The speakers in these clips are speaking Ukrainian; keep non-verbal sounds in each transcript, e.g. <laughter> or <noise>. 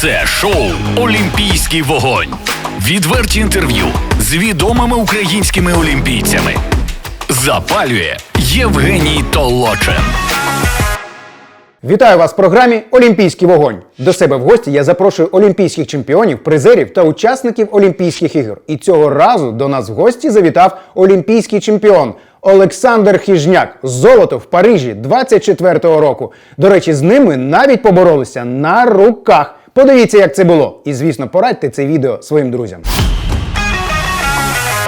Це шоу Олімпійський вогонь. Відверті інтерв'ю з відомими українськими олімпійцями. Запалює Євгеній Толочин. Вітаю вас в програмі Олімпійський вогонь. До себе в гості я запрошую олімпійських чемпіонів, призерів та учасників Олімпійських ігор. І цього разу до нас в гості завітав олімпійський чемпіон Олександр Хіжняк. Золото в Парижі 24-го року. До речі, з ними навіть поборолися на руках. Подивіться, як це було. І звісно, порадьте це відео своїм друзям.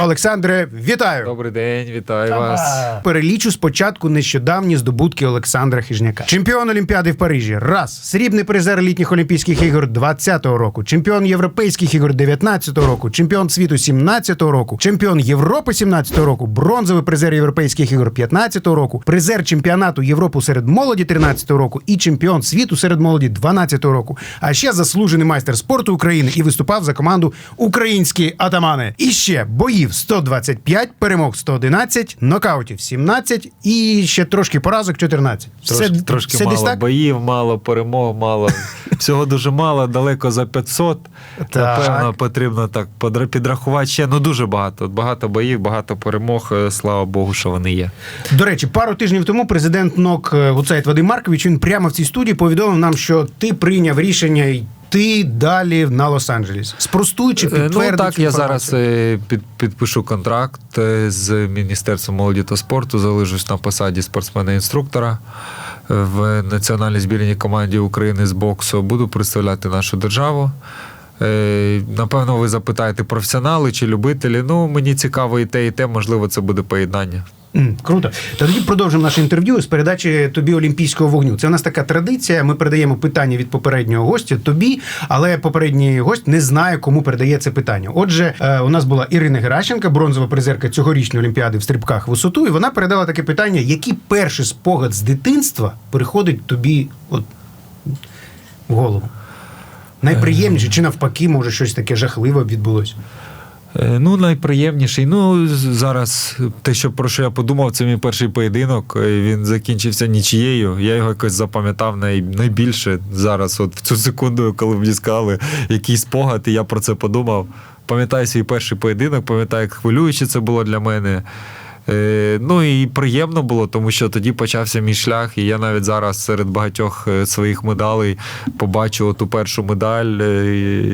Олександре, вітаю! Добрий день, вітаю вас. Перелічу спочатку нещодавні здобутки Олександра Хижняка. Чемпіон Олімпіади в Парижі. Раз. Срібний призер літніх Олімпійських ігор 20-го року. Чемпіон Європейських ігор 19-го року. Чемпіон світу 17-го року. Чемпіон Європи 17-го року. Бронзовий призер Європейських ігор 15-го року. Призер чемпіонату Європи серед молоді 13-го року. І чемпіон світу серед молоді 12-го року. А ще заслужений майстер спорту України і виступав за команду Українські атамани. І ще боїв 125, перемог 111, нокаутів 17 і ще трошки поразок 14. Трошки, трошки все мало боїв, мало перемог, мало. Всього дуже мало, далеко за 500. Так. Напевно, потрібно так підрахувати ще. Ну дуже багато. Багато боїв, багато перемог. е, Слава Богу, що вони є. До речі, пару тижнів тому президент НОК е, Гуцайт Вадим Маркович він прямо в цій студії повідомив нам, що ти прийняв рішення йти далі на Лос-Анджелес. Спростуй чи Е, Ну так, я зараз е, під, підпишу контракт е, з Міністерством молоді та спорту. Залишусь на посаді спортсмена-інструктора е, в національній збірній команді України з боксу. Буду представляти нашу державу. Е, Напевно, ви запитаєте, професіонали чи любителі. Ну, мені цікаво і те, і те, можливо, це буде поєднання. Круто. Тоді продовжимо наше інтерв'ю з передачі тобі Олімпійського вогню. Це у нас така традиція. Ми передаємо питання від попереднього гостя тобі, але попередній гость не знає, кому передає це питання. Отже, е, у нас була Ірина Геращенка, бронзова призерка цьогорічної олімпіади в стрибках висоту, і вона передала таке питання: який перший спогад з дитинства приходить тобі от в голову? Найприємніше чи навпаки, може щось таке жахливе відбулося? Е, Ну, найприємніший. Ну, зараз те, що про що я подумав, це мій перший поєдинок. е, Він закінчився нічією. Я його якось запам'ятав най, найбільше зараз. От в цю секунду, коли мені сказали який спогад, і я про це подумав. Пам'ятаю свій перший поєдинок, пам'ятаю, як хвилююче це було для мене. Е, Ну і приємно було, тому що тоді почався мій шлях, і я навіть зараз серед багатьох е, своїх медалей побачу ту першу медаль, е,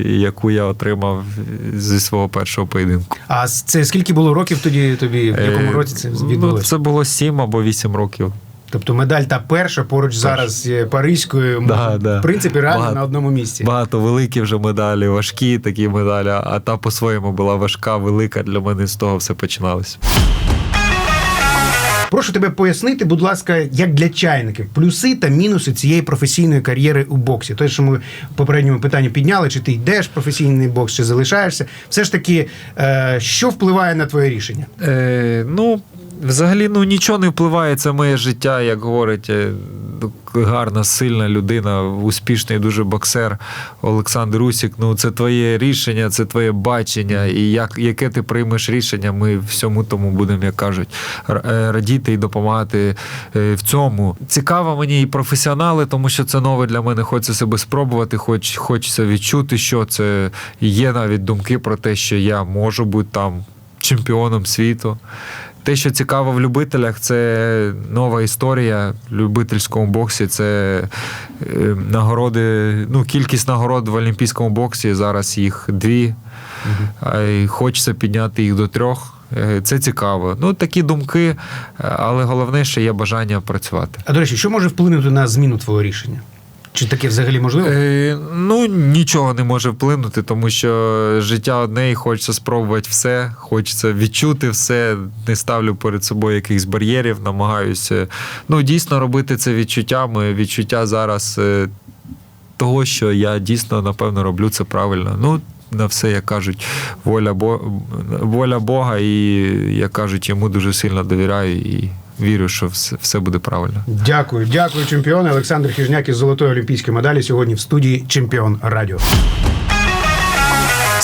яку я отримав зі свого першого поєдинку. А це скільки було років тоді тобі? В якому році це ну, це було 7 або 8 років. Тобто медаль та перша поруч зараз є паризькою, Да, да. в принципі, реально Багато. на одному місці. Багато великі вже медалі, важкі такі медалі, а та по-своєму була важка, велика. Для мене з того все починалося. Прошу тебе пояснити, будь ласка, як для чайників, плюси та мінуси цієї професійної кар'єри у боксі. Те, що ми в попередньому питанні підняли, чи ти йдеш в професійний бокс, чи залишаєшся. Все ж таки, е, що впливає на твоє рішення? Е, ну, взагалі, ну нічого не впливає. Це моє життя, як говорить е, гарна, сильна людина, успішний дуже боксер Олександр Усік. Ну, це твоє рішення, це твоє бачення. І як, яке ти приймеш рішення, ми всьому тому будемо, як кажуть, е, радіти і допомагати е, в цьому. Цікаво мені і професіонали, тому що це нове для мене. Хочеться себе спробувати, хоч хочеться відчути, що це є навіть думки про те, що я можу бути там чемпіоном світу. Те, що цікаво в любителях, це нова історія в любительському боксі. Це е, нагороди, ну, кількість нагород в олімпійському боксі. Зараз їх дві. А й хочеться підняти їх до трьох. Е, Це цікаво. Ну, такі думки, але головне, що є бажання працювати. А до речі, що може вплинути на зміну твого рішення? Чи таке взагалі можливо? Е, ну, нічого не може вплинути, тому що життя одне і хочеться спробувати все, хочеться відчути все, не ставлю перед собою якихось бар'єрів, намагаюся ну, дійсно робити це відчуттями. Відчуття зараз е, того, що я дійсно, напевно, роблю це правильно. Ну, на все, як кажуть, воля, Бо... воля Бога, і як кажуть, йому дуже сильно довіряю і вірю, що все, все буде правильно. Дякую, дякую, чемпіони. Олександр Хижняк із золотої олімпійської медалі сьогодні в студії Чемпіон Радіо.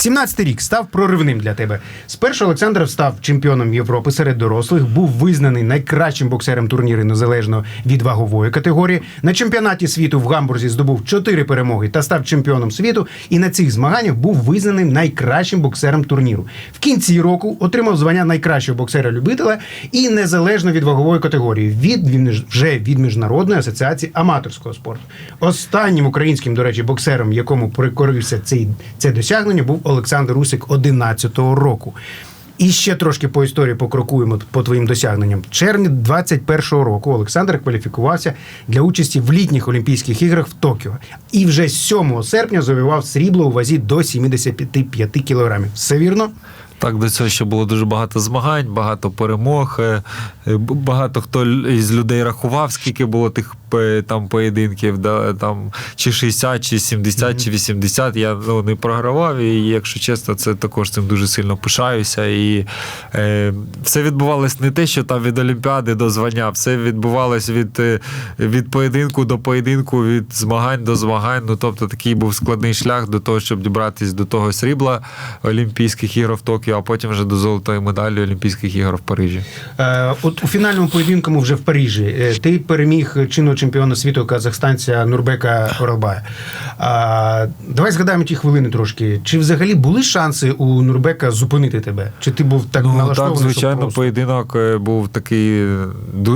17-й рік став проривним для тебе. Спершу Олександр став чемпіоном Європи серед дорослих, був визнаний найкращим боксером турніру незалежно від вагової категорії. На чемпіонаті світу в Гамбурзі здобув 4 перемоги та став чемпіоном світу. І на цих змаганнях був визнаним найкращим боксером турніру. В кінці року отримав звання найкращого боксера-любителя і незалежно від вагової категорії від- вже від міжнародної асоціації аматорського спорту. Останнім українським, до речі, боксером, якому прикорився цей це досягнення, був Олександр Усик 11-го року. І ще трошки по історії покрокуємо по твоїм досягненням. Червні 21-го року Олександр кваліфікувався для участі в літніх Олімпійських іграх в Токіо. І вже 7 серпня завоював срібло у вазі до 75 кілограмів. Все вірно? Так, до цього ще було дуже багато змагань, багато перемог. Е, Багато хто із людей рахував, скільки було тих там поєдинків, да, там, чи 60, чи 70, чи 80. Я ну, не програвав. І, якщо чесно, це також цим дуже сильно пишаюся. І е, все відбувалось не те, що там від Олімпіади до звання, все відбувалось від, е, від поєдинку до поєдинку, від змагань до змагань. Ну, тобто такий був складний шлях до того, щоб дібратись до того срібла Олімпійських ігор в Токіо, а потім вже до золотої медалі Олімпійських ігор в Парижі. Е, от у фінальному поєдинку вже в Парижі е, ти переміг чинного чемпіона світу казахстанця Нурбека Оралбая. А, давай згадаємо ті хвилини трошки. Чи взагалі були шанси у Нурбека зупинити тебе? Чи ти був так ну, налаштований? так, звичайно, просто? поєдинок е, був такий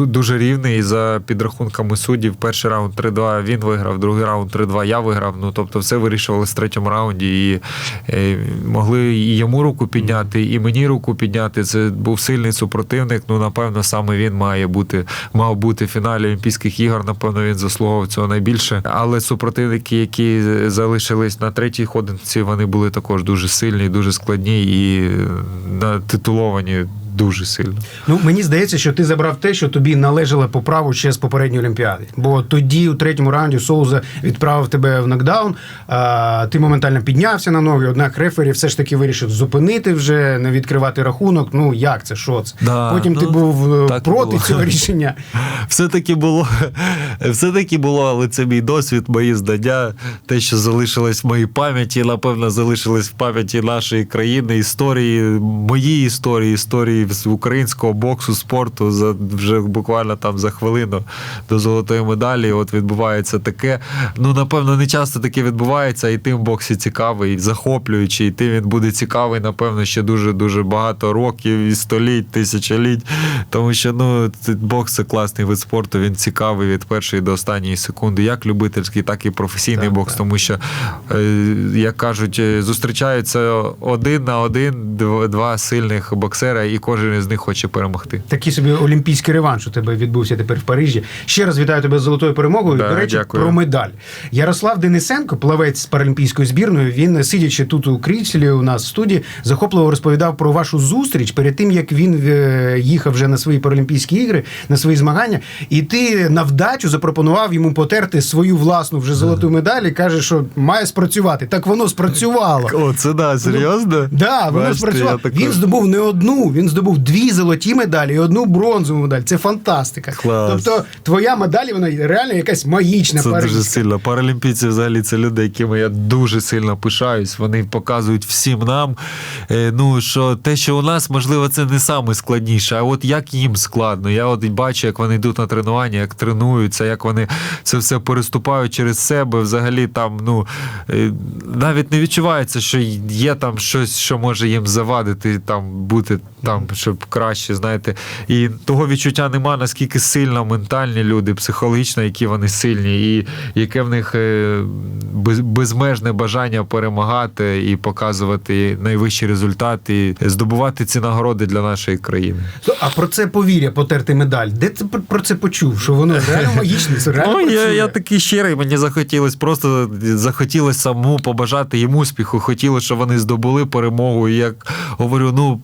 дуже рівний. За підрахунками суддів, перший раунд 3-2 він виграв, другий раунд 3-2 я виграв. Ну тобто, все вирішувалося в третьому раунді. І е, могли і йому руку підняти, і мені руку підняти. Це був сильний супротивник. Ну, напевно, саме він має бути, мав бути в фіналі Олімпійських ігор. Напевно, він заслуговував цього найбільше. Але супротивники, які залишились на третій ходинці, вони були також дуже сильні, дуже складні і е, на- титуловані дуже сильно. Ну мені здається, що ти забрав те, що тобі належало по праву ще з попередньої олімпіади. Бо тоді, у третьому раунді, Соуза відправив тебе в нокдаун. А, ти моментально піднявся на ноги. Однак рефері все ж таки вирішив зупинити вже, не відкривати рахунок. Ну як це? Що це? Да, Потім ти ну, був е, проти було. цього <laughs> рішення. Все-таки було, <laughs> все-таки було, але це мій досвід, мої знання, те, що залишилось в моїй пам'яті, напевно, залишилось в пам'яті нашої країни, історії, моїй історії, історії з українського боксу, спорту за вже буквально там за хвилину до золотої медалі. От відбувається таке. Ну, напевно, не часто таке відбувається, і тим боксі цікавий, і захоплюючий, і тим він буде цікавий, напевно, ще дуже дуже багато років і століть, тисячоліть. Тому що ну, бокс це класний вид спорту, він цікавий від першої до останньої секунди, як любительський, так і професійний Так, бокс. так. Тому що, е, як кажуть, е, зустрічаються один на один два сильних боксера, і кожен із них хоче перемогти. Такий собі олімпійський реванш у тебе відбувся тепер в Парижі. Ще раз вітаю тебе з золотою перемогою. Да, До речі, дякую. про медаль. Ярослав Денисенко, плавець з паралімпійської збірної. Він сидячи тут у кріслі у нас в студії, захопливо розповідав про вашу зустріч перед тим, як він е, їхав вже на свої паралімпійські ігри, на свої змагання. І ти на вдачу запропонував йому потерти свою власну вже золоту медаль і каже, що має спрацювати. Так воно спрацювало. О, це да, серйозно? Да, воно спрацювало. Він здобув не одну, він здобув дві золоті медалі і одну бронзову медаль. Це фантастика. Клас. Тобто, твоя медаль, вона реально якась магічна Це дуже сильно. Паралімпійці взагалі це люди, якими я дуже сильно пишаюсь. Вони показують всім нам. е, Ну що те, що у нас, можливо, це не саме складніше, а от як їм складно. Я от бачу, як вони йдуть на тренування, як тренуються, як вони це все переступають через себе. Взагалі там, ну е, навіть не відчувається, що є там щось, що може їм завадити, там бути там, щоб краще, знаєте. І того відчуття нема, наскільки сильно ментальні люди, психологічно, які вони сильні, і яке в них е, безмежне бажання перемагати і показувати найвищі результати, і здобувати ці нагороди для нашої країни. А про це повір'я потерти медаль. Де ти про- це почув? Що воно реально магічне? Це реально Ну, я, я такий щирий, мені захотілося просто захотілося самому побажати їм успіху. Хотілося, щоб вони здобули перемогу. І як говорю, ну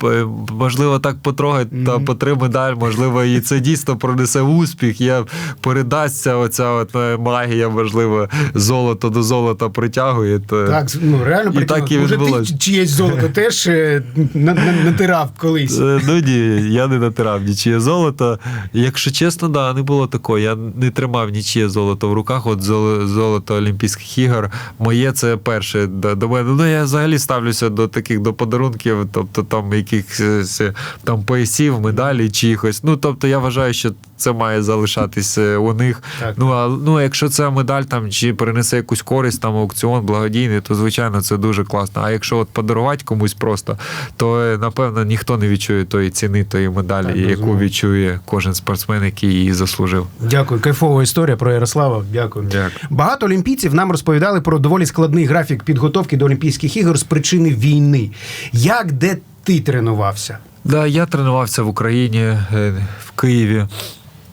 можливо, можливо, так потрогати та по три медаль, можливо, і це дійсно пронесе успіх. Я передасться оця от е, магія, можливо, золото до золота притягує. То... Так, ну реально І так і Може, ти чиєсь золото теж е, на- на- натирав колись. Е, Ну ні, я не натирав нічиє золото. Якщо чесно, да, не було такого. Я не тримав нічиє золото в руках. От золо- золото Олімпійських ігор. Моє це перше до, мене. Ну я взагалі ставлюся до таких до подарунків, тобто там якихось там поясів, медалей чиїхось. Ну тобто я вважаю, що це має залишатись е, у них. Так. Ну а ну, якщо ця медаль там чи принесе якусь користь, там аукціон благодійний, то звичайно це дуже класно. А якщо от подарувати комусь просто, то е, напевно ніхто не відчує тої ціни, тої медалі, Так, яку відчує кожен спортсмен, який її заслужив. Дякую, кайфова історія про Ярослава. Дякую. Дякую. Багато олімпійців нам розповідали про доволі складний графік підготовки до Олімпійських ігор з причини війни. Як де ти тренувався? Да, я тренувався в Україні, е, в Києві.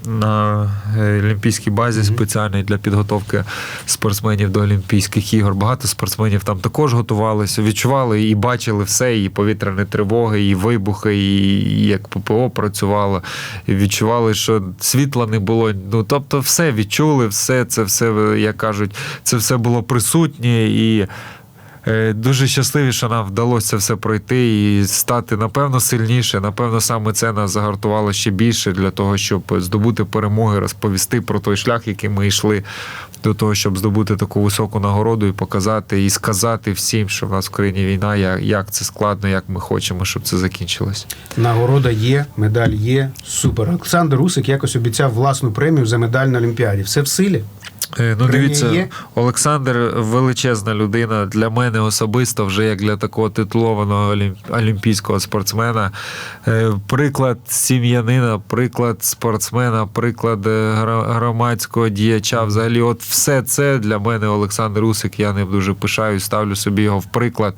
На е, олімпійській базі спеціальній для підготовки спортсменів до Олімпійських ігор. Багато спортсменів там також готувалися, відчували і бачили все, і повітряні тривоги, і вибухи, і, і як ППО працювало, і відчували, що світла не було. Ну тобто, все відчули, все це все, як кажуть, це все було присутнє і. Е, Дуже щасливі, що нам вдалося все пройти і стати напевно сильніше. Напевно, саме це нас загартувало ще більше для того, щоб здобути перемоги, розповісти про той шлях, який ми йшли до того, щоб здобути таку високу нагороду і показати, і сказати всім, що в нас в країні війна, як, як це складно, як ми хочемо, щоб це закінчилось. Нагорода є, медаль є. Супер. Олександр Русик якось обіцяв власну премію за медаль на Олімпіаді. Все в силі? Е, Ну, дивіться. Олександр величезна людина для мене особисто, вже як для такого титулованого олімпійського спортсмена. Е, Приклад сім'янина, приклад спортсмена, приклад е, громадського діяча. Взагалі, от все це для мене Олександр Усик. Я ним дуже пишаю, ставлю собі його в приклад.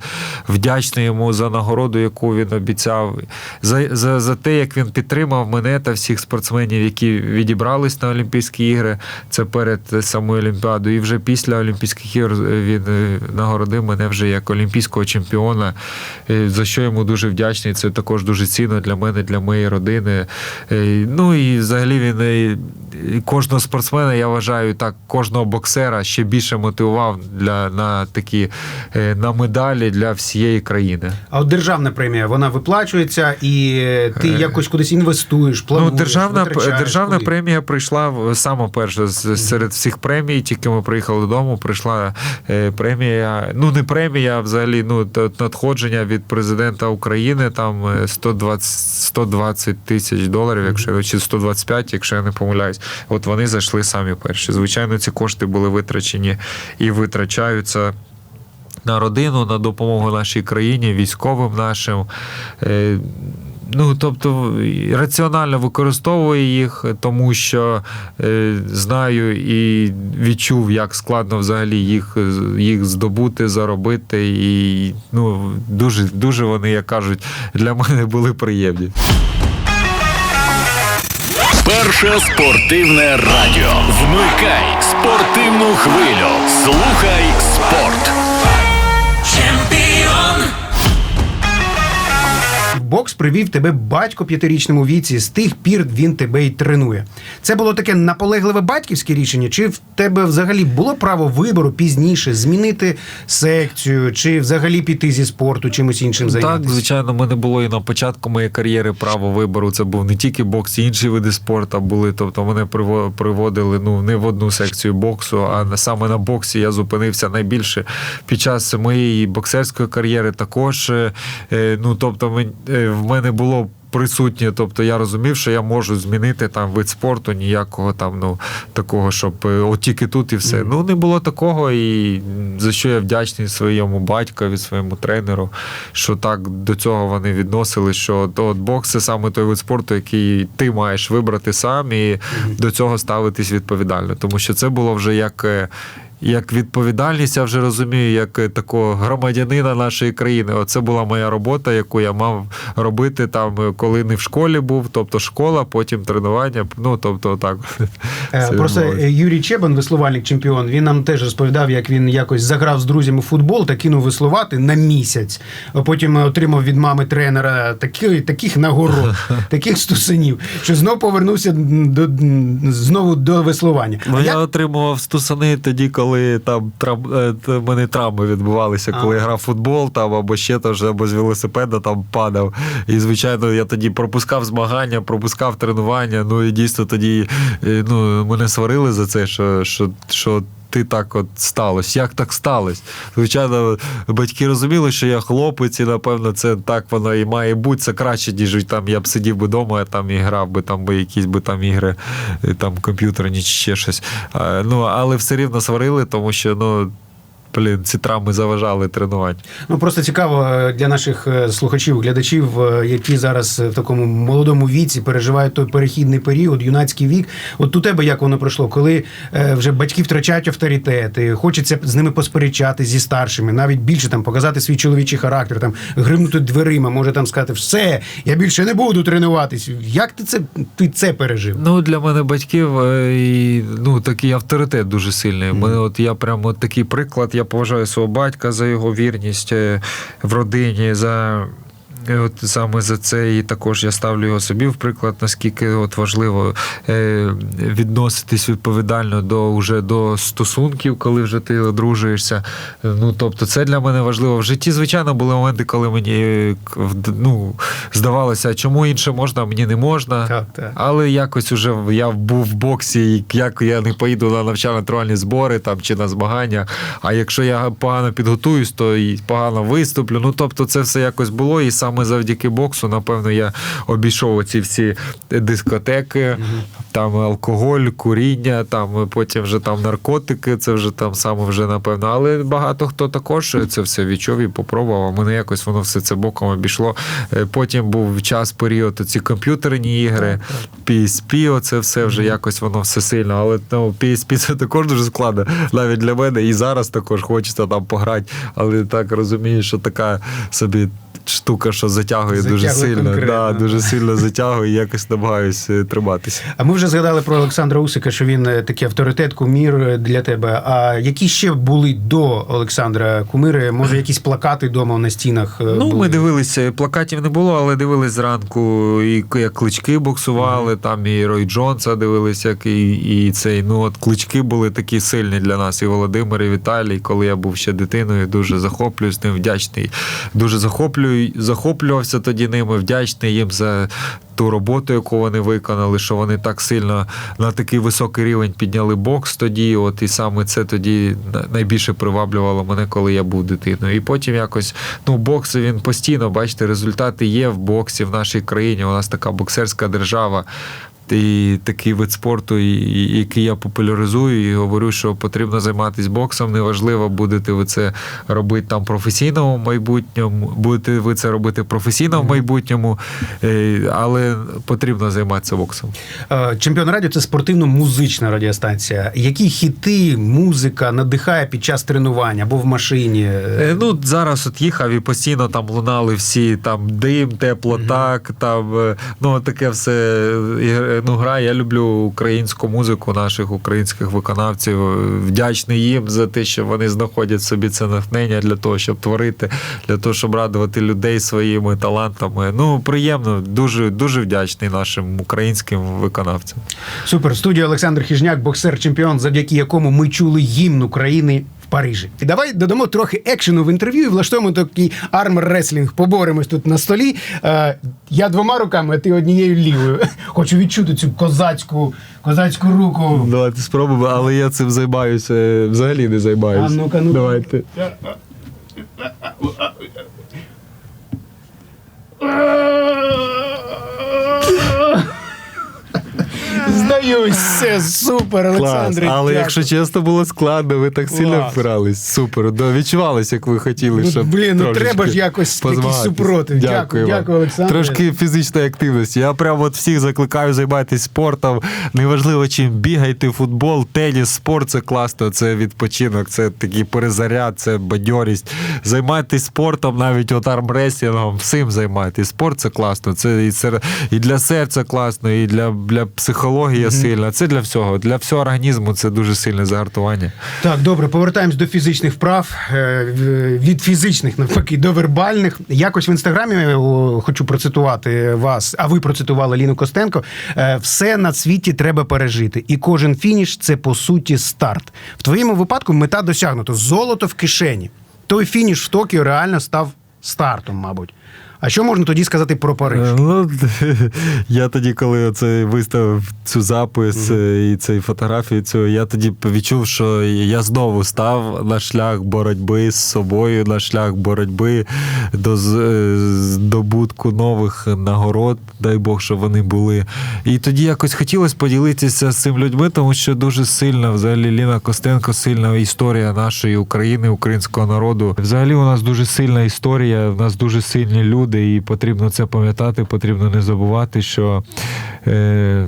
Вдячний йому за нагороду, яку він обіцяв, за, за, за те, як він підтримав мене та всіх спортсменів, які відібрались на Олімпійські ігри. Це перед самою Олімпіаду, І вже після Олімпійських ігор е, він е, нагородив мене вже як олімпійського чемпіона, е, за що йому дуже вдячний. Це також дуже цінно для мене, для моєї родини. Ну і взагалі він кожного спортсмена, я вважаю, так, кожного боксера ще більше мотивував для на такі е, на медалі для всієї країни. А от державна премія вона виплачується, і ти якось кудись інвестуєш, плануєш, Ну, державна, державна куди? премія прийшла саме перша з- серед всіх премій. Тільки ми приїхали додому, прийшла е, премія. Ну, не премія, а взагалі ну, надходження від президента України. Там е, 120, 120 тисяч доларів, якщо чи 125, якщо я не помиляюсь. От вони зайшли самі перші. Звичайно, ці кошти були витрачені і витрачаються на родину, на допомогу нашій країні, військовим нашим. Е, Ну, тобто раціонально використовую їх, тому що е, знаю і відчув, як складно взагалі їх, їх здобути, заробити. І ну, дуже, дуже вони, як кажуть, для мене були приємні. Перше спортивне радіо. Вмикай спортивну хвилю. Слухай спорт. Бокс привів тебе батько п'ятирічному віці. З тих пір він тебе й тренує. Це було таке наполегливе батьківське рішення, чи в тебе взагалі було право вибору пізніше змінити секцію, чи взагалі піти зі спорту, чимось іншим Так, звичайно, мене було і на початку моєї кар'єри право вибору. Це був не тільки бокс, і інші види спорту були. Тобто мене приво- приводили ну не в одну секцію боксу, а саме на боксі я зупинився найбільше під час моєї боксерської кар'єри. Також е, е, ну тобто е, в мене було. Присутнє, тобто я розумів, що я можу змінити там вид спорту, ніякого там ну такого, щоб е, от тільки тут і все. Ну не було такого, і за що я вдячний своєму батькові, своєму тренеру, що так до цього вони відносили, що от бокс це саме той вид спорту, який ти маєш вибрати сам і до цього ставитись відповідально. Тому що це було вже як. Як відповідальність, я вже розумію, як е, такого громадянина нашої країни. Оце була моя робота, яку я мав робити там, е, коли не в школі був, тобто школа, потім тренування. Ну тобто, так <laughs> Е, Просто Юрій Чебан, веслувальник чемпіон, він нам теж розповідав, як він якось заграв з друзями в футбол та кинув веслувати на місяць. А Потім отримав від мами тренера такі, таких нагород, <laughs> таких стусанів, що знов повернувся до, знову до веслування. Ну, А я отримував стусани тоді, коли там трав... е, мене травми відбувалися, коли я грав в футбол там, або ще теж, або з велосипеда там падав. І, звичайно, я тоді пропускав змагання, пропускав тренування. Ну і дійсно тоді е, ну, мене сварили за це, що, що, що ти так от сталося. Як так сталося? Звичайно, батьки розуміли, що я хлопець, і напевно це так воно і має бути. Це краще, ніж там я б сидів би вдома, я там і грав би там би якісь би там ігри, е, там комп'ютерні чи ще щось. А, Ну, але все рівно сварили, тому що ну. Блін, ці травми заважали тренувати. Ну просто цікаво е, для наших е, слухачів, глядачів, е, які зараз в такому молодому віці переживають той перехідний період, юнацький вік. От у тебе як воно пройшло, коли вже батьки втрачають авторитет, хочеться з ними посперечати зі старшими, навіть більше там показати свій чоловічий характер, там гримнути дверима, може там сказати, все, я більше не буду тренуватись. Як ти це ти це пережив? Ну, для мене батьків і, ну, такий авторитет дуже сильний. Мене, от я прямо от такий приклад. Я поважаю свого батька за його вірність е, в родині. за е, От саме за це і також я ставлю його собі в приклад, наскільки от важливо е, відноситись відповідально до вже до стосунків, коли вже ти одружуєшся. Ну тобто, це для мене важливо. В житті, звичайно, були моменти, коли мені е, ну, здавалося, чому інше можна, а мені не можна. Так, так. Але якось уже я був в боксі, і як я не поїду на навчально-тренувальні збори там чи на змагання. А якщо я погано підготуюсь, то і погано виступлю. Ну тобто, це все якось було. І саме завдяки боксу, напевно, я обійшов оці всі дискотеки, там алкоголь, куріння, там потім вже там наркотики. Це вже там саме вже напевно. Але багато хто також це все відчув і попробував. А мене якось воно все це боком обійшло. Е, Потім був час, період ці комп'ютерні ігри, PSP, оце все вже якось воно все сильно. Але ну, PSP <laughs> це також дуже складно, навіть для мене. І зараз також хочеться там пограти, але так розумію, що така собі. Штука, що затягує, дуже сильно, конкретно, да, дуже сильно затягує, і якось намагаюся триматися. А ми вже згадали про Олександра Усика, що він е, такий авторитет, кумір е, для тебе. А які ще були до Олександра кумири? Може, якісь плакати вдома на стінах? е, Ну, були? ми дивилися, плакатів не було, але дивились зранку, і як клички боксували, там і Рой Джонса дивилися, як і, і цей. Ну, от клички були такі сильні для нас. І Володимир, і Віталій, коли я був ще дитиною, дуже захоплююсь ним, вдячний. Дуже захоплюю, захоплювався тоді ними, вдячний їм за ту роботу, яку вони виконали, що вони так сильно на такий високий рівень підняли бокс тоді. От і саме це тоді найбільше приваблювало мене, коли я був дитиною. І потім якось ну бокс він постійно, бачите, результати є в боксі в нашій країні. У нас така боксерська держава. І такий вид спорту, і- який я популяризую, і говорю, що потрібно займатися боксом. Неважливо, будете ви це робити там професійно в майбутньому, будете ви це робити професійно в майбутньому, е, але потрібно займатися боксом. Е, Чемпіон радіо це спортивно-музична радіостанція. Які хіти, музика надихає під час тренування або в машині? Е, Ну, зараз от їхав і постійно там лунали всі там дим, тепло, так, там ну таке все ну, гра. Я люблю українську музику наших українських виконавців. Вдячний їм за те, що вони знаходять собі це натхнення для того, щоб творити, для того, щоб радувати людей своїми талантами. Ну, приємно, дуже дуже вдячний нашим українським виконавцям. Супер. Студія Олександр Хіжняк, боксер-чемпіон, завдяки якому ми чули гімн України. Парижі. І давай додамо трохи екшену в інтерв'ю і влаштуємо такий армор-реслінг. Поборемось тут на столі. Е, я двома руками, а ти однією лівою. <laughs> Хочу відчути цю козацьку, козацьку руку. Давайте спробуємо, але я цим займаюся взагалі не займаюся. А ну-ка, ну-ка. Давайте. <laughs> піддаюсь. Все супер, Клас. Олександре. Але якщо чесно, було складно, ви так сильно Клас. впирались. Супер. Да, відчувалось, як ви хотіли, Ну, щоб. блін, ну трошечки треба ж якось такий позмагатись. супротив. Дякую, вам. дякую, Олександре. Трошки фізичної активності. Я прямо от всіх закликаю займатися спортом. Неважливо, чим бігайте, футбол, теніс, спорт це класно, це відпочинок, це такий перезаряд, це бадьорість. Займайтесь спортом, навіть от армреслінгом, всім займайтесь. Спорт це класно. Це і, сер- і для серця класно, і для, для психології сильно. Це для всього. Для всього організму це дуже сильне загартування. Так, добре, повертаємось до фізичних вправ. Е, Від фізичних, навпаки, до вербальних. Якось в інстаграмі хочу процитувати вас, а ви процитували Ліну Костенко. Е, Все на світі треба пережити. І кожен фініш це по суті старт. В твоєму випадку мета досягнута. Золото в кишені. Той фініш в Токіо реально став стартом, мабуть. А що можна тоді сказати про Париж? Е, Ну, <laughs> я тоді, коли це виставив цю запис е, і цей фотографію, цю, я тоді відчув, що я знову став на шлях боротьби з собою, на шлях боротьби до е, здобутку нових нагород, дай Бог, що вони були. І тоді якось хотілося поділитися з цим людьми, тому що дуже сильна, взагалі, Ліна Костенко, сильна історія нашої України, українського народу. Взагалі, у нас дуже сильна історія, в нас дуже сильні люди, і потрібно це пам'ятати, потрібно не забувати, що. Е,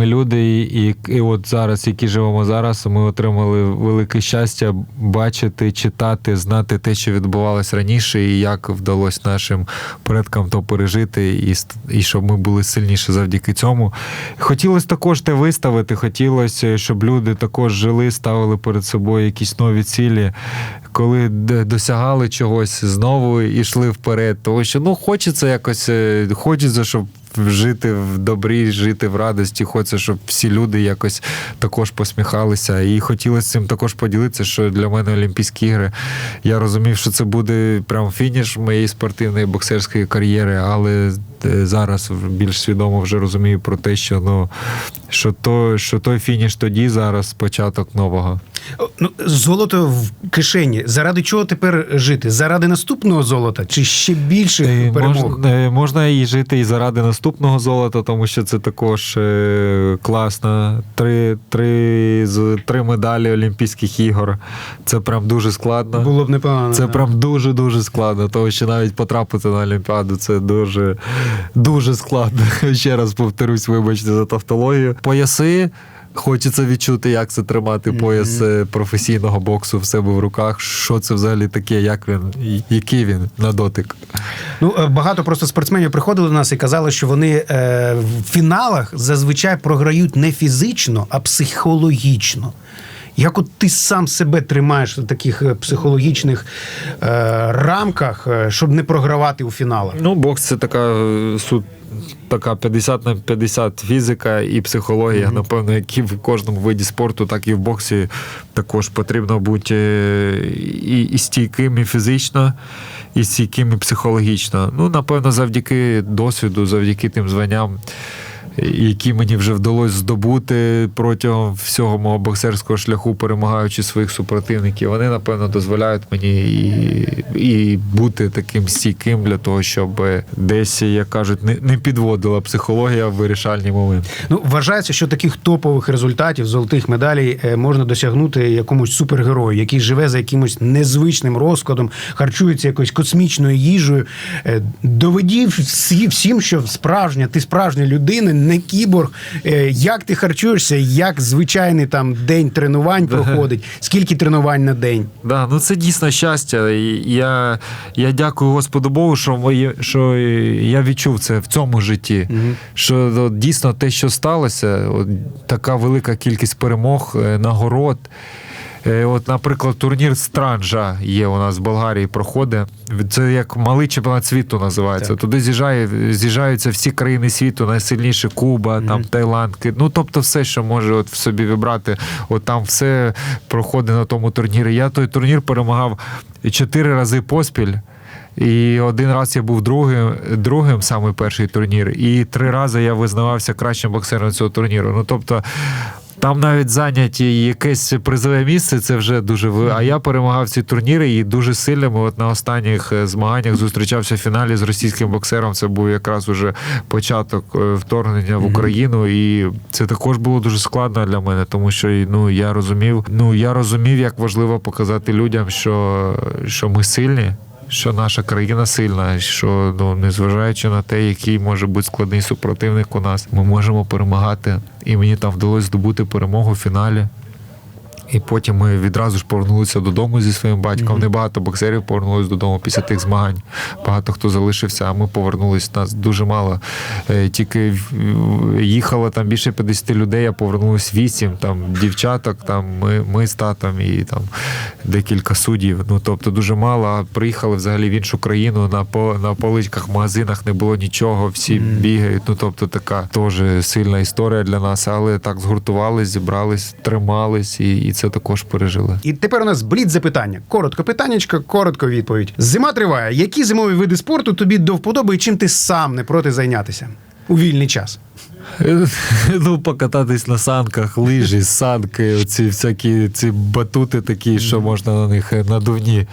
ми люди, і, і, і от зараз, які живемо зараз, ми отримали велике щастя бачити, читати, знати те, що відбувалось раніше, і як вдалося нашим предкам то пережити, і, і щоб ми були сильніші завдяки цьому. Хотілося також те виставити, хотілося, щоб люди також жили, ставили перед собою якісь нові цілі, коли досягали чогось, знову йшли вперед. Тому що ну хочеться якось, е, хочеться, щоб жити в добрі, жити в радості. Хочеться, щоб всі люди якось також посміхалися. І хотілося цим також поділитися, що для мене Олімпійські ігри. Я розумів, що це буде прям фініш моєї спортивної боксерської кар'єри, але е, зараз більш свідомо вже розумію про те, що ну що то, що той фініш тоді, зараз початок нового. Ну, золото в кишені. Заради чого тепер жити? Заради наступного золота чи ще більших Е, перемог? Можна, е, можна і жити і заради наступного золота, тому що це також е, класно. Три, три, три медалі Олімпійських ігор. Це прям дуже складно. Було б непогано. Це прям дуже дуже складно, тому що навіть потрапити на Олімпіаду це дуже дуже складно. <laughs> Ще раз повторюсь, вибачте за тавтологію. Пояси. Хочеться відчути, як це тримати пояс е, професійного боксу в себе в руках. Що це взагалі таке, як він, який він на дотик. Ну, е, багато просто спортсменів приходили до нас і казали, що вони е, в фіналах зазвичай програють не фізично, а психологічно. Як от ти сам себе тримаєш в таких е, психологічних е, рамках, е, щоб не програвати у фіналах? Ну, бокс це така е, сут. Така 50 на 50 фізика і психологія. Напевно, як і в кожному виді спорту, так і в боксі також потрібно бути і, і стійким, і фізично, і стійким, і психологічно. Ну, напевно, завдяки досвіду, завдяки тим званням, які мені вже вдалося здобути протягом всього мого боксерського шляху, перемагаючи своїх супротивників, вони, напевно, дозволяють мені і, і бути таким стійким для того, щоб десь, як кажуть, не, не підводила психологія в вирішальні моменти. Ну, вважається, що таких топових результатів, золотих медалей е, можна досягнути якомусь супергерою, який живе за якимось незвичним розкладом, харчується якоюсь космічною їжею. Е, Доведів всі, всім, що справжня, ти справжня людина, не кіборг. Е, Як ти харчуєшся, як звичайний там день тренувань проходить, скільки тренувань на день? Да, ну це дійсно щастя. Я, я дякую Господу Богу, що, моє, що я відчув це в цьому житті. Що от, дійсно те, що сталося, от, така велика кількість перемог, е, нагород. Е, От, наприклад, турнір Странжа є у нас в Болгарії, проходить. Це як малий чемпіонат світу називається. Так. Туди з'їжджає, з'їжджаються всі країни світу, найсильніші Куба, там Таїланд. Ну тобто, все, що може от в собі вибрати, от там все проходить на тому турнірі. Я той турнір перемагав чотири рази поспіль. І один раз я був другим, другим саме перший турнір, і три рази я визнавався кращим боксером цього турніру. Ну тобто, Там навіть зайняті якесь призове місце, це вже дуже ви. А я перемагав ці турніри і дуже сильно. Ми от на останніх е, змаганнях зустрічався в фіналі з російським боксером. Це був якраз уже початок е, вторгнення в Україну, і це також було дуже складно для мене, тому що ну я розумів, ну я розумів, як важливо показати людям, що, що ми сильні. Що наша країна сильна, що ну незважаючи на те, який може бути складний супротивник у нас, ми можемо перемагати. І мені там вдалося здобути перемогу в фіналі. І потім ми відразу ж повернулися додому зі своїм батьком. Небагато боксерів повернулися додому після тих змагань. Багато хто залишився, а ми повернулись. Нас дуже мало. Е, Тільки їхало там більше 50 людей, а повернулось 8, там дівчаток, там ми, ми з татом і там декілька суддів. Ну тобто дуже мало. А приїхали взагалі в іншу країну. На по на поличках, в магазинах не було нічого, всі бігають. Ну тобто така теж сильна історія для нас. Але так згуртувались, зібрались, тримались, і, і це також пережили. І тепер у нас блід запитання. Коротко питаннячко, коротко відповідь. Зима триває. Які зимові види спорту тобі до вподоби і чим ти сам не проти зайнятися у вільний час? <laughs> Ну, покататись на санках, лижі, санки, оці всякі ці батути такі, що можна на них е, надувні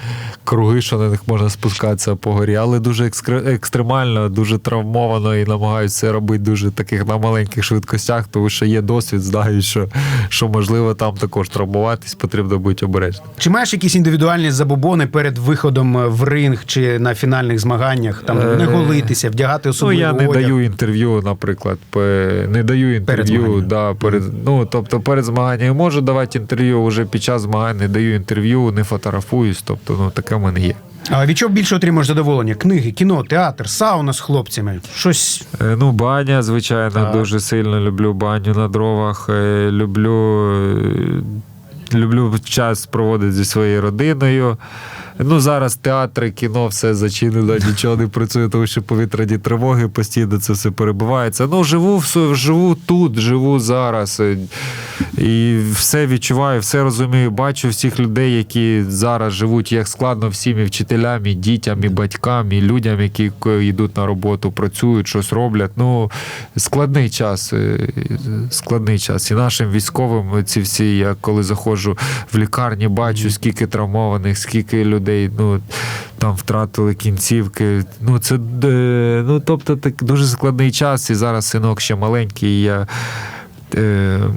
круги, що на них можна спускатися по горі, але дуже екстремально, дуже травмовано і намагаються це робити дуже таких на маленьких швидкостях, тому що є досвід, знаю, що, що можливо там також травмуватись, потрібно бути обережним. Чи маєш якісь індивідуальні забобони перед виходом е, в ринг чи на фінальних змаганнях? Там Е, не голитися, вдягати Ну, я не одяг? даю інтерв'ю, наприклад, пе- не даю інтерв'ю. змаганням. Да, перед, ну, тобто перед змаганням можу давати інтерв'ю, вже під час змагань не даю інтерв'ю, не фотографуюсь. Тобто, ну таке в мене є. А від чого більше отримуєш задоволення? Книги, кіно, театр, сауна з хлопцями. Щось Е, Ну, баня, звичайно, Так. дуже сильно люблю баню на дровах. е, Люблю, е, люблю час проводити зі своєю родиною. Ну, зараз театри, кіно, все зачинено, <laughs> нічого не працює, тому що повітряні тривоги постійно це все перебувається. Ну, живу, в- живу тут, живу зараз. І все відчуваю, все розумію. Бачу всіх людей, які зараз живуть, як складно всім і вчителям, і дітям, і батькам, і людям, які йдуть на роботу, працюють, щось роблять. Ну, складний час. е, Складний час. І нашим військовим ці всі, я коли заходжу в лікарні, бачу, скільки травмованих, скільки людей ну, там втратили кінцівки. Ну, це е, ну, тобто, так, дуже складний час, і зараз синок ще маленький. І я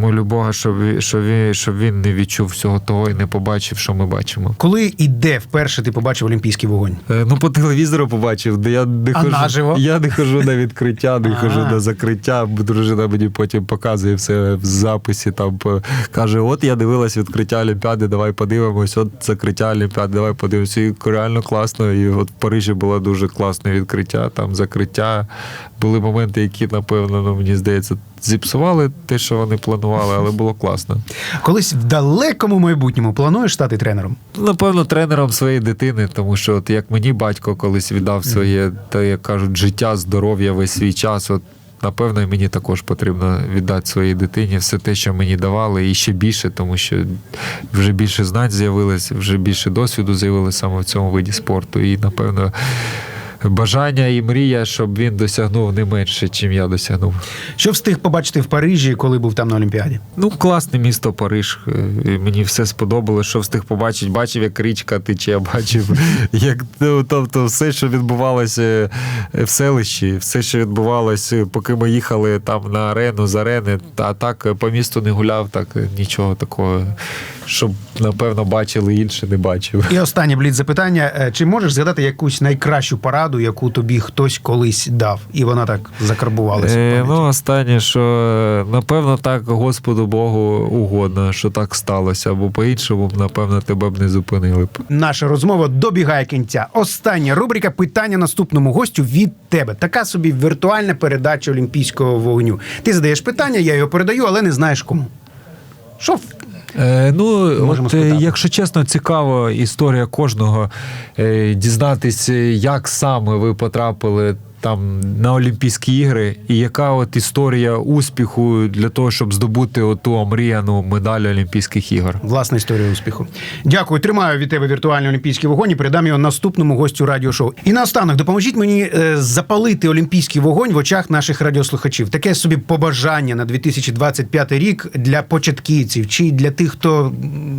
молю Бога, щоб, він- щоб, він, щоб він не відчув всього того і не побачив, що ми бачимо. коли і де вперше ти побачив олімпійський вогонь? Е, Ну, по телевізору побачив, де я не А хожу. наживо? Я не хожу на відкриття, не хожу на закриття. Дружина мені потім показує все в записі. Там по- каже: от я дивилась відкриття Олімпіади, давай подивимось. От закриття Олімпіади, давай подивимось. І реально класно. І от в Парижі було дуже класне відкриття, там закриття. Були моменти, які, напевно, ну, мені здається, зіпсували те, що вони планували, але було класно. Колись в далекому майбутньому плануєш стати тренером? Напевно, тренером своєї дитини, тому що от як мені батько колись віддав своє, та як кажуть, життя, здоров'я, весь свій час. От напевно, мені також потрібно віддати своїй дитині все те, що мені давали, і ще більше, тому що вже більше знань з'явилось, вже більше досвіду з'явилося саме в цьому виді спорту. І напевно. Бажання і мрія, щоб він досягнув не менше, чим я досягнув. Що встиг побачити в Парижі, коли був там на Олімпіаді? Ну, класне місто Париж. Е, Мені все сподобалось, що встиг побачити. Бачив, як річка тече, бачив, <laughs> як ну, тобто, все, що відбувалося е, в селищі, все, що відбувалося, поки ми їхали там на арену з арени, а так е, по місту не гуляв, так нічого такого, щоб напевно бачили інші, не бачив. І останнє блід запитання: Е, чи можеш згадати якусь найкращу пораду, яку тобі хтось колись дав, і вона так закарбувалася? Е, ну, останнє, що напевно так Господу Богу угодно, що так сталося, бо по-іншому, напевно, тебе б не зупинили б. Наша розмова добігає кінця. Остання рубрика питання наступному гостю від тебе. Така собі віртуальна передача олімпійського вогню. Ти задаєш питання, я його передаю, але не знаєш кому. Що Е, ну, Можемо от, е, спитати. якщо чесно, цікава історія кожного е, дізнатися, як саме ви потрапили там на Олімпійські ігри, і яка от історія успіху для того, щоб здобути оту омріяну медаль Олімпійських ігор? Власна історія успіху. Дякую. Тримаю від тебе віртуальний олімпійський вогонь і передам його наступному гостю радіошоу. І наостанок допоможіть мені е, запалити олімпійський вогонь в очах наших радіослухачів. Таке собі побажання на 2025 рік для початківців чи для тих, хто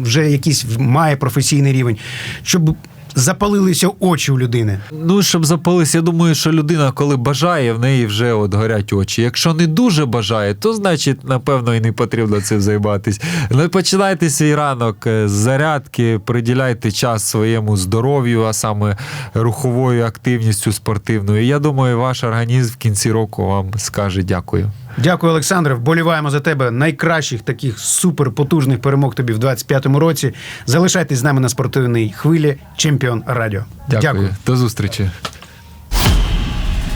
вже якийсь має професійний рівень, щоб запалилися очі у людини. Ну, щоб запалися, я думаю, що людина, коли бажає, в неї вже от горять очі. Якщо не дуже бажає, то значить, напевно, і не потрібно цим займатися. Ну, починайте свій ранок е, з зарядки, приділяйте час своєму здоров'ю, а саме руховою активністю спортивною. Я думаю, ваш організм в кінці року вам скаже дякую. Дякую, Олександре. Вболіваємо за тебе. Найкращих таких суперпотужних перемог тобі в 25-му році. Залишайтесь з нами на спортивній хвилі. Чемпіон радіо. Дякую. До зустрічі.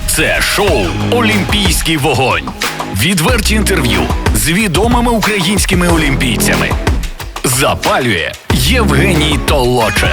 Це шоу Олімпійський вогонь. Відверті інтерв'ю з відомими українськими олімпійцями. Запалює Євгеній Толочин.